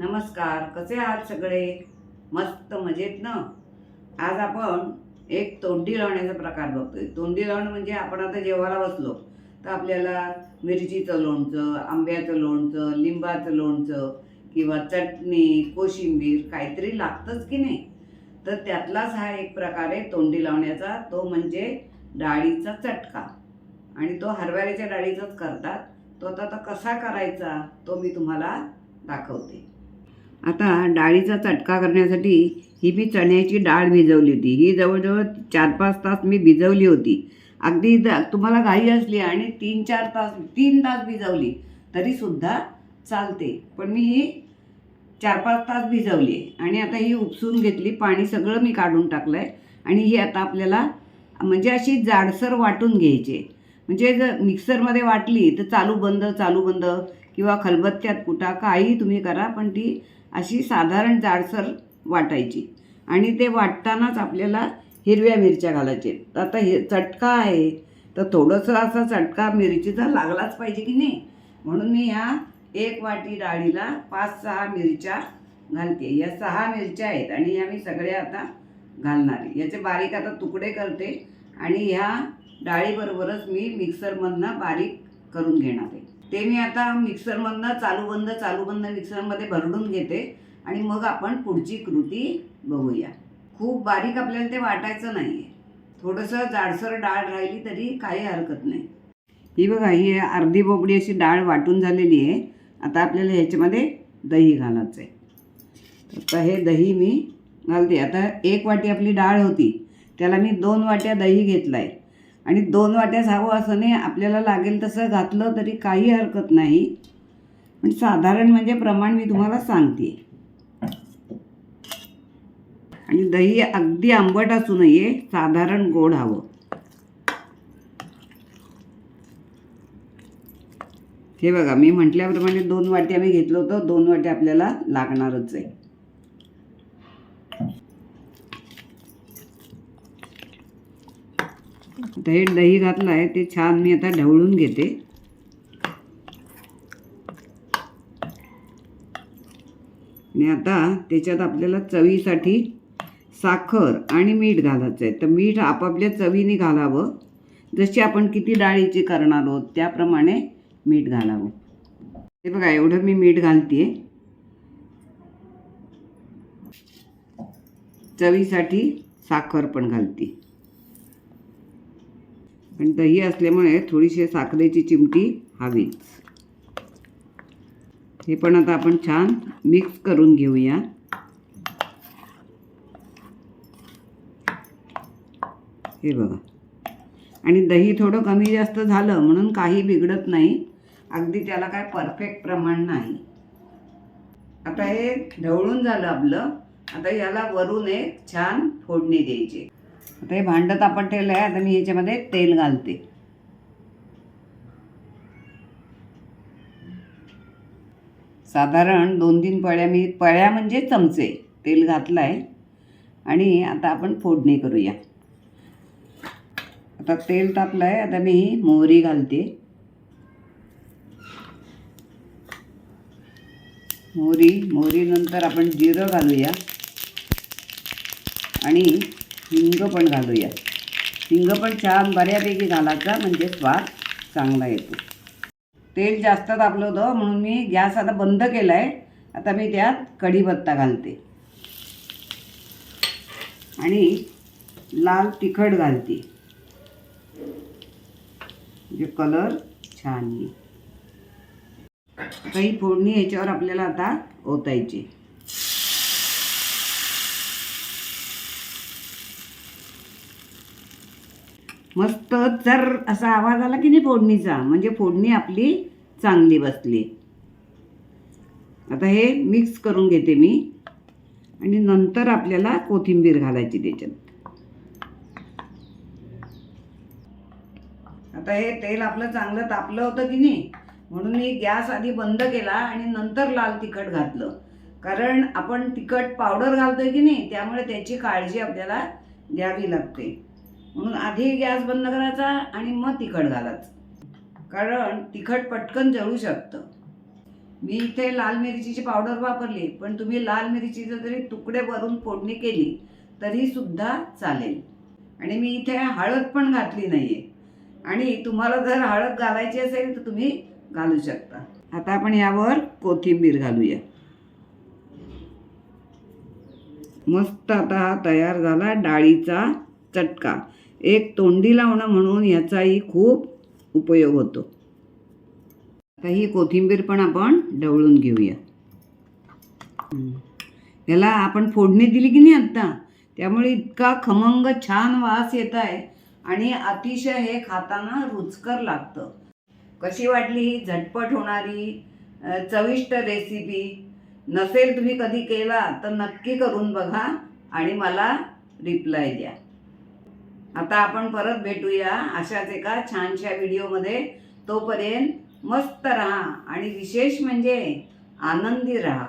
नमस्कार कसे आहात सगळे? मस्त मजेत ना? आज आपण एक तोंडी लावण्याचा प्रकार बघतोय. तोंडी लावणं म्हणजे आपण आता जेवायला बसलो तर आपल्याला मिरचीचं लोणचं आंब्याचं लोणचं लिंबाचं लोणचं किंवा चटणी कोशिंबीर काहीतरी लागतंच की नाही? तर त्यातलाच हा एक प्रकार आहे तोंडी लावण्याचा. तो म्हणजे डाळीचा चटका. आणि तो हरभऱ्याच्या डाळीचाच करतात. तो आता कसा करायचा तो मी तुम्हाला दाखवते. आता डाळीचा चटका करण्यासाठी ही मी चण्याची डाळ भिजवली होती. ही जवळजवळ चार पाच तास मी भिजवली होती. अगदी द- तुम्हाला घाई असली आणि तीन चार तास तीन तास भिजवली तरीसुद्धा चालते. पण मी ही चार पाच तास भिजवली आहे आणि आता ही उपसून घेतली. पाणी सगळं मी काढून टाकलं आहे आणि ही आता आपल्याला म्हणजे अशी जाडसर वाटून घ्यायची. म्हणजे जर मिक्सरमध्ये वाटली तर चालू बंद चालू बंद किंवा खलबत्त्यात कुटा काही तुम्ही करा पण ती अशी साधारण जाडसर वाटायची. आणि ते वाटतानाच आपल्याला हिरव्या मिरच्या घालायचे. आता हे चटका आहे तर थोडंसं असा चटका मिरचीचा लागलाच पाहिजे की नाही? म्हणून मी ह्या एक वाटी डाळीला पाच सहा मिरच्या घालते. या सहा मिरच्या आहेत आणि ह्या मी सगळ्या आता घालणार आहे. याचे बारीक आता तुकडे करते आणि ह्या डाळीबरोबरच मी मिक्सरमधनं बारीक करून घेणार आहे. ते मी आता मिक्सरमधनं चालू बंद चालू बंद मिक्सरमध्ये भरडून घेते आणि मग आपण पुढची कृती बघूया. खूप बारीक आपल्याला ते वाटायचं नाही आहे थोडंसं जाडसर डाळ राहिली तरी काही हरकत नाही. ही बघा ही अर्धी बोबडी अशी डाळ वाटून झालेली आहे. आता आपल्याला ह्याच्यामध्ये दही घालायचं आहे आता हे दही मी घालते. आता एक वाटी आपली डाळ होती. त्याला मी दोन वाट्या दही घेतलं आहे आणि दोन वाट्याच हवं असं नाही आपल्याला लागेल तसं घातलं तरी काही हरकत नाही. पण साधारण म्हणजे प्रमाण मी तुम्हाला सांगते. आणि दही अगदी आंबट असू नये साधारण गोड हवं. हे बघा मी म्हटल्याप्रमाणे दोन वाट्या मी घेतलं होतं दोन वाट्या आपल्याला लागणारच आहे. आता हे दही घातलं आहे ते छान मी आता ढवळून घेते. आणि आता त्याच्यात आपल्याला चवीसाठी साखर आणि मीठ घालायचं आहे. तर मीठ आपापल्या चवीने घालावं. जशी आपण किती डाळीची करणार आहोत त्याप्रमाणे मीठ घालावं. हे बघा एवढं मी मीठ घालते चवीसाठी साखर पण घालते आणि दही असल्यामुळे थोडीशी साखरेची चिमटी हवीच हे पण आता आपण छान मिक्स करून घेऊया. हे बघा. आणि दही थोडं कमी जास्त झालं म्हणून काही बिघडत नाही. अगदी त्याला काय परफेक्ट प्रमाण नाही. आता हे ढवळून झालं आपलं. आता याला वरून एक छान फोडणी द्यायची. ते भांडं तापत ठेवलं आहे आता मी ह्याच्यामध्ये तेल घालते. साधारण दोन तीन पळ्या मी पळ्या म्हणजे चमचे तेल घातलं आहे आणि आता आपण फोडणी करूया. आता तेल तापलं आहे आता मी ही मोहरी घालते. मोहरी मोहरीनंतर आपण जिरं घालूया. आणि हिंग पण घालूया. हिंग पण छान बऱ्यापैकी घालायचा म्हणजे स्वाद चांगला येतो. तेल जास्त तापलं होतं म्हणून मी गॅस आता बंद केला आहे आता मी त्यात कढीपत्ता घालते. आणि लाल तिखट घालते. म्हणजे कलर छान येईल. काही फोडणी याच्यावर आपल्याला आता ओतायची. मस्त जर असा आवाज आला की नाही फोडणीचा म्हणजे फोडणी आपली चांगली बसली. आता हे मिक्स करून घेते मी. आणि नंतर आपल्याला कोथिंबीर घालायची त्याच्यात. आता हे तेल आपलं चांगलं तापलं होतं की नाही म्हणून मी गॅस आधी बंद केला आणि नंतर लाल तिखट घातलं. कारण आपण तिखट पावडर घालतोय की नाही त्यामुळे त्याची काळजी आपल्याला घ्यावी लागते. म्हणून आधी गॅस बंद करायचा आणि मग तिखट घालायचं. कारण तिखट पटकन जळू शकतं. मी इथे लाल मिरचीची पावडर वापरली पण तुम्ही लाल मिरचीचे जरी तुकडे भरून फोडणी केली तरी सुद्धा चालेल. आणि मी इथे हळद पण घातली नाहीये. आणि तुम्हाला जर हळद घालायची असेल तर तुम्ही घालू शकता. आता आपण यावर कोथिंबीर घालूया. मस्त आता हा तयार झाला डाळीचा चटका. एक तोंडी लावणं म्हणून याचाही खूप उपयोग होतो. आता ही कोथिंबीर पण आपण ढवळून घेऊया. याला आपण फोडणी दिली की नाही आत्ता? त्यामुळे इतका खमंग छान वास येत आहे आणि अतिशय हे खाताना रुचकर लागतं. कशी वाटली ही झटपट होणारी चविष्ट रेसिपी नसेल तुम्ही कधी केला तर नक्की करून बघा आणि मला रिप्लाय द्या. आता आपण परत भेटूया अशाच एका छानशा व्हिडिओमध्ये. तोपर्यंत मस्त राहा आणि विशेष म्हणजे आनंदी राहा.